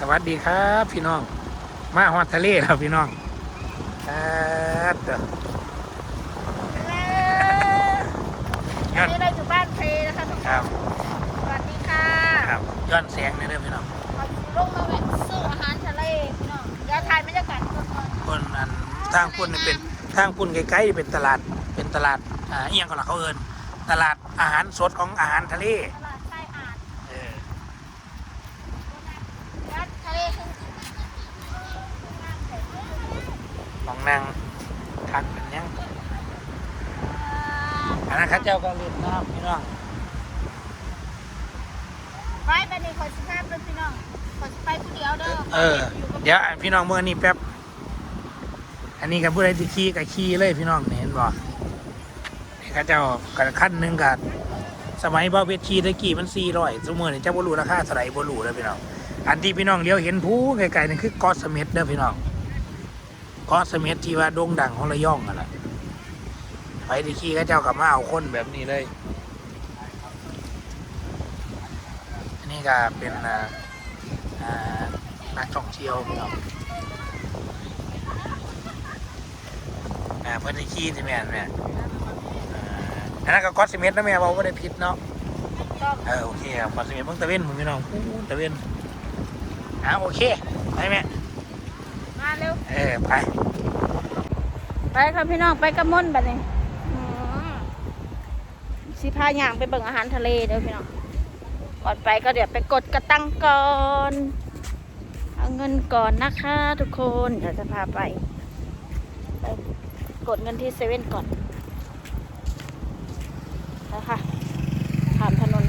สวัสดีครับ พี่น้อง มาฮอดทะเลแล้วพี่น้องครับเด้อฮัลโหลวันนี้เราอยู่บ้านเพลนะคะทุกคครันบสวัสดีค่ะครับย้อนแสงหนอยเด้อพี่น้องเราอยู่ลงมาแวะซื้ออาหารทะเลพี่น้องเดี๋ยวถ่ายบรรยากาศก่อนคนอันทางปุ่นนี่เป็นทางปุ่นใกล้ๆเป็นตลาดเป็นตลาดอ่าเอียงก็ล่ะเขาเอิ้นตลาดอาหารสดของอาหารทะเลตลาดชายหาด เออ ร้านทะเลคือ ของ นางทักเป็นหยังอันนั้นเข้าเจ้าก็เล่นน้ำพี่น้องไปไปในคอยสิบห้าเป็นพี่น้องคอยสิไปผู้เดียวเด้อเออ เดี๋ยวพี่น้องเมื่อนี้แป๊บ อันนี้กับผู้ใดที่ขี่กับขี่เลยพี่น้องนี่เห็นบ่นี่เข้าเจ้ากับขั้นหนึ่งกับสมัยบ่าวเพชรขี่ตะกี้มันสี่ร้อยสมมตินี่เจ้าบ่รู้ราคาเท่าไหร่บ่รู้แล้วพี่น้อง อันที่พี่น้องเลี้ยวเห็นผู้ไกลๆนั่นคือเกอสเม็ดเด้อพี่น้อง เกอสเม็ดที่ว่าโด่งดังของระยองนั่นแหละไปที่ขี่เข้าเจ้ากับมาเอาคนแบบนี้เลยอันนี้ก็เป็นนักท่องเที่ยวพี่น้องอ่าเพื่อนที่ขี่ที่แม่นแม่อ่าอันนั้นก็กอสเม็ดนะแม่บอกว่าได้ผิดเนาะเออโอเคครับกอสเม็ดเพิ่งตะเวนผมพี่น้องตะเวนอ่าโอเคไปแม่ มาเร็ว เออไป ไปครับพี่น้องไปกระมนแบบนี้อืมสิพาย่างไปเบิ่งอาหารทะเลเด้อพี่น้อง ก่อนไปก็เดี๋ยวไปกดกระตังก่อน เอาเงินก่อนนะคะทุกคน เดี๋ยวจะพาไปไปกดเงินที่เซเว่นก่อนนะคะผ่านถนน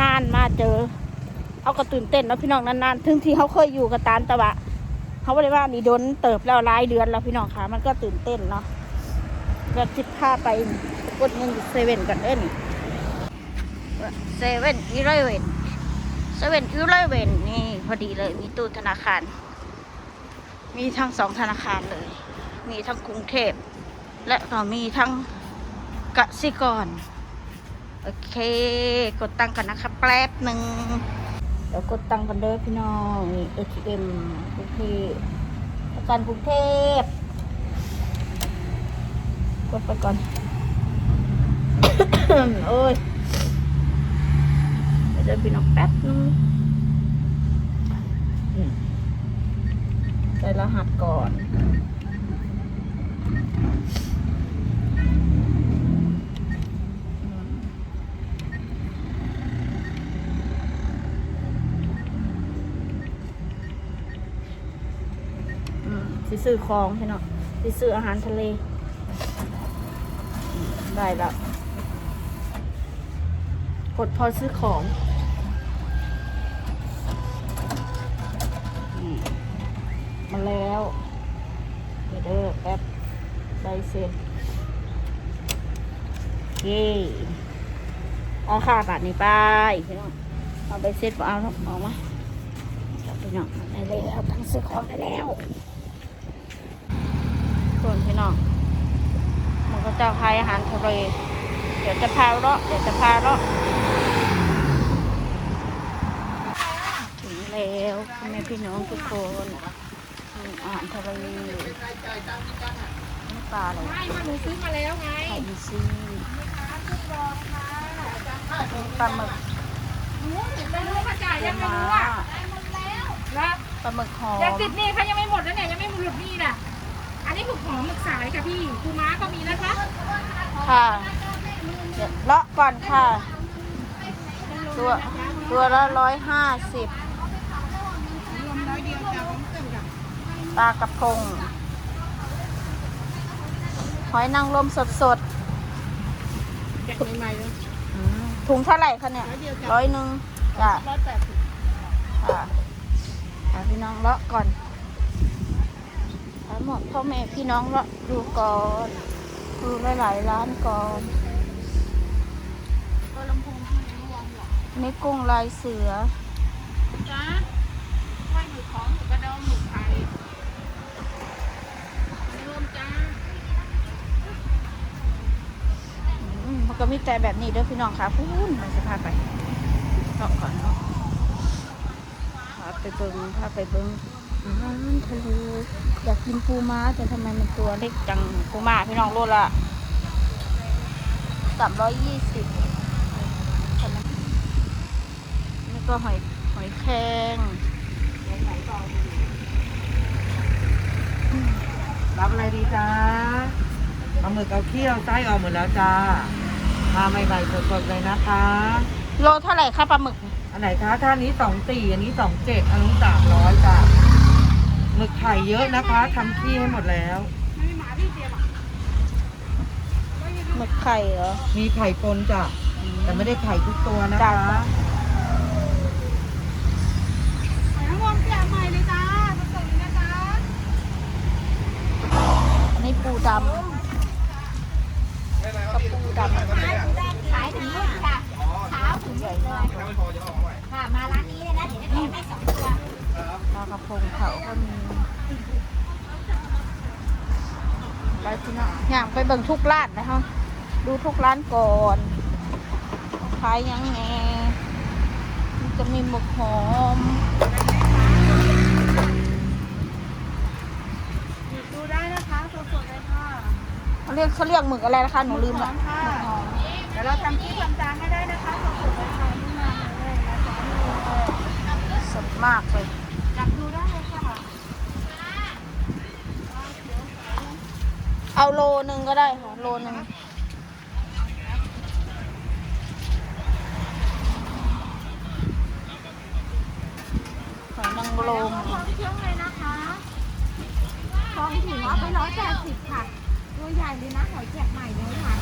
นานๆมาเจอเขาก็ตื่นเต้นเนาะพี่น้องนานๆถึงที่เขาเคยอยู่กับตาลตะวะ เขาบอกเลยว่านี่โดนเติบแล้วหลายเดือนแล้วพี่น้องคะมันก็ตื่นเต้นเนาะก็จิบผ้าไปกดเงินเซเว่นกันเอ้นเซเว่นอีเลเว่นเซเว่นอีเลเว่นนี่พอดีเลยมีตู้ธนาคาร มีทั้งสองธนาคารเลย มีทั้งกรุงเทพ และก็มีทั้งกสิกร โอเค กดตังค์กันนะคะแป๊บหนึ่ง เดี๋ยวกดตังกันเด้อพี่น้องนี่ ATM กรุงเทพประกันกรุงเทพกดไปก่อน โอ้ยเดี๋ยวเดินพี่น้องแป๊บนึงใส่รหัสก่อนอืม อืม สิซื้อของใช่เนาะสิซื้ออาหารทะเล ได้แล้วกดพอซื้อของอมาแล้วเดี๋ยวเด้อแป๊บได้เซ็นเย้เอาค่าบาทนี้ไปพี่น้องเอาไปเซ็นเอาเอามาจับพี่น้องได้แล้วทั้งซื้อของได้แล้ว ส่วนพี่น้องมันก็จะพายอาหารทะเลเดี๋ยวจะพาเลาะเดี๋ยวจะพาเลาะถึงแล้วพ่อแม่พี่น้องทุกคนอาหารทะเลนี่ปลาอะไรไม่มาหนูซื้อมาแล้วไงไข่ดิซีปลาหมึกไม่รู้ค่ะจ่ายยังไม่มารู้อะปลาหมึกหอยังติดนี่ค่ะยังไม่หมดนะเนี่ยยังไม่หมดนี่น่ะ นนี้ผูกหอมหมึกสายค่ะพี่ปูม้าก็มีนะคะค่ะเดี๋ยวเลาะก่อนค่ะ ตัวตัวละร้อยห้าสิบรวมร้อยเดียวจ้าผมเติมจ้ะปลากระพง หอยนางรมสดสดแกะใหม่ๆเลยๆอืมถุงเท่าไหร่คะเนี่ยร้อยเดียวจ้ะร้อยหนึ่งจ้ะร้อยแปดสิบ ค่ะอะพี่น้องเลาะก่อน ทั้งหมดพ่อแม่พี่น้องเลาะดูก่อนดูหลายๆร้านก่อนตัวลำโพงทำไมไม่วางหรอนี่กุ้งลายเสือจ้าไหวหมึกของหมึกกระดองหมึกไข่รวมจ้าอืมมันก็มีแต่แบบนี้เด้อพี่น้องค่ะพูนมันจะพาไปเลาะก่อนเนาะไปเบิงพาไปเบิงอาหารทะเล อยากกินปูม้าแต่ทำไมมันตัวเล็กจังปูม้าพี่น้องโลละสามร้อยยี่สิบนี่ก็หอยหอยแครงรับอะไรดีจ้าปลาหมึกเอาเขี้ยวไส้ออกหมดแล้วจ้ามาใหม่ๆสดๆเลยนะคะ โลเท่าไหร่คะปลาหมึก อันไหนคะท่านี้สองสี่อันนี้สองเจ็ดอันนี้สามร้อยจ้า หมึกไข่เยอะนะคะทำขี้ให้หมดแล้ว หมึกไข่เหรอ มีไข่ปนจ้ะแต่ไม่ได้ไข่ทุกตัวนะจ้ะ คะ น้ำมันแกะใหม่เลยจ้าสดๆเลยนะจ๊ะ อันนี้ปูดำกับปูดำ ขายถึงนู่นค่ะเช้าถึงเลยค่ะ มาร้านนี้เลยนะเดี๋ยวจะแถมให้สองตัว ปลากระพ งเผาก็มีไปที่นั่นอยากไปเบิ่งทุกร้านนะคะดูทุกร้านก่อนขายยังไงมันจะมีหมึกหอมดูได้นะคะสดๆเลยค่ะเขาเรียกเขาเรียกหมึกอะไรนะคะ หนูลืมละค่ะเดี๋ยวเราทำที่ทำจานให้ได้นะคะสดๆเลยค่ะนี่มาเลยนะคะสดมากเลย จับดูได้เลยค่ะ เอาโลนึงก็ได้ค่ะโลนึงหอยนางรมพร้อมเชื่องเลยนะคะพร้อมถึงเอาไปร้อยแปดสิบค่ะ ตัวใหญ่เลยนะหอยแจกใหม่เลยค่ะ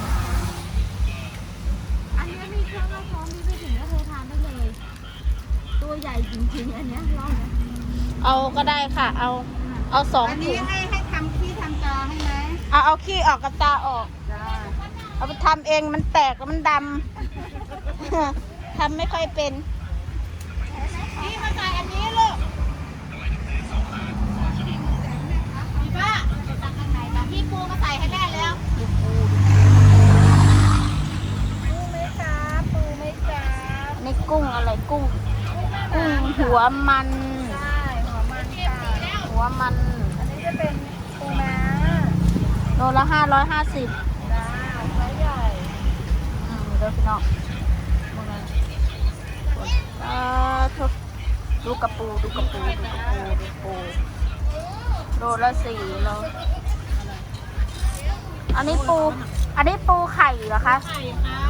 อันนี้มีเครื่องแล้วพร้อมมีไปถึงก็เธอทานได้เลย ตัวใหญ่จริงๆ อันเนี้ยรอบเนี้ยเอาก็ได้ค่ะ เอา เอาสองอันถุนี้ง ให้ให้ทำขี้ทำตาให้ไหม เอาเอาขี้ออกกับตาออกจ้าเอาไปทำเองมันแตกแล้วมันดำ ทำไม่ค่อยเป็นพี่มาใส่อันนี้ลูกพี่ป้าตักข้างในจ้ะพี่ปูมาใส่ให้แม่แล้วปูไหมจ๊ะปูไหมจ๊ะในกุ้งอะไรกุ้ง กุ้งหัวมัน ใช่ หัวมันค่ะหัวมัน อันนี้จะเป็นปูม้า โลละห้าร้อยห้าสิบจ้าไซส์ใหญ่อืมเดี๋ยวพี่น้องมึงไงอ่าทุกดูกระปูดูกระปูดูกระปูดูปูโลละสี่โลอันนี้ปู อันนี้ปูไข่เหรอคะไข่ค่ะ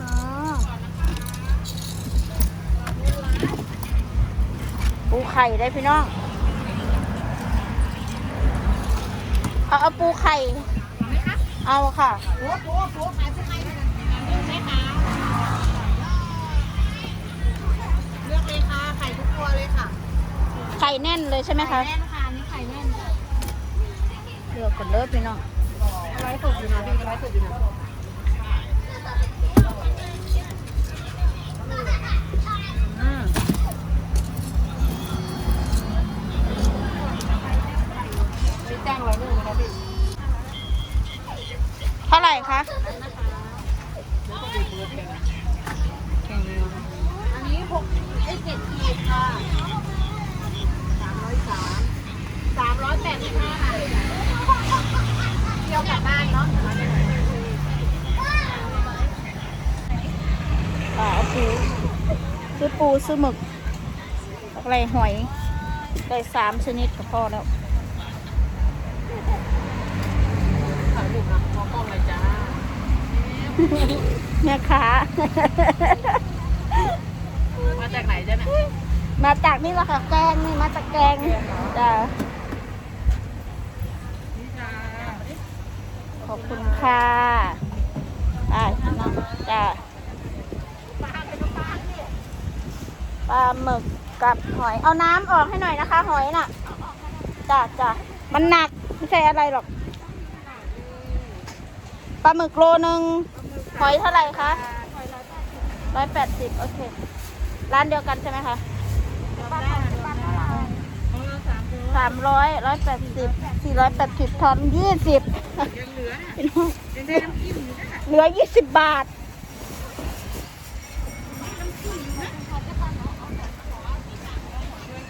อืมปูไข่ได้พี่น้อง เอาเอาปูไข่ เอาค่ะปูปูปูขายปูไข่ไหมไหมคะเลือกเลยค่ะ ไข่ทุกตัวเลยค่ะไข่แน่นเลยใช่ไหมคะไข่แน่นค่ะอันนี่ไข่แน่นเลือกกันเลยพี่น้อง ไลฟ์สดอยู่นะพี่ไลฟ์สดอยู่นะ อ่าเอาปูซื้อปูซื้อหมึกอะไรหอยได้สามชนิดก็พอแล้วถ่ายรูปนะมองกล้องเลยจ้าแม่ค้ามาจากไหนจ้ะเนี่ยมาจากนี่แหละค่ะแกงนี่มาจากแกงจ้าข อบคุณค่ะได้พี่น้องจ้าปลาหมึกกับหอย เอาน้ำออกให้หน่อยนะคะ หอยน่ะจ้าจ้ามันหนักไม่ใช่อะไรหรอกปลาหมึกโลนึงหอยเท่าไหร่คะร้อยแปดสิบโอเค ร้านเดียวกันใช่ไหมคะ สามร้อยร้อยแปดสิบสี่ร้อยแปดสิบทอนยี่สิบเหลือยี่สิบบาท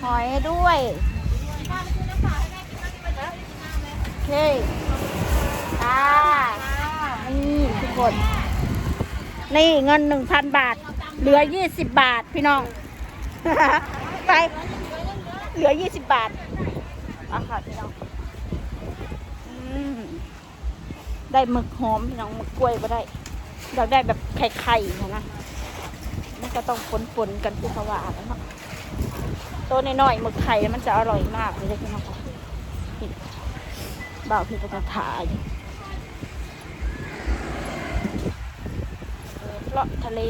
หอยด้วยโอเคค่ะนี่ทุกคน นี่เงินหนึ่งพันบาท เหลือยี่สิบบาทพี่น้อง ไป เหลือยี่สิบบาท อาค่ะพี่น้องอได้หมึกหอมพี่น้องหมึกกล้วยก็ได้อยากได้แบบไข่ๆนะนะมันก็ต้องปนๆกันคือเขาว่าแล้วเนาะตัวน้อยๆหมึกไข่มันจะอร่อยมากเลยพี่น้องค่ะบ่าวพี่ก็จะถ่ายเลาะทะเล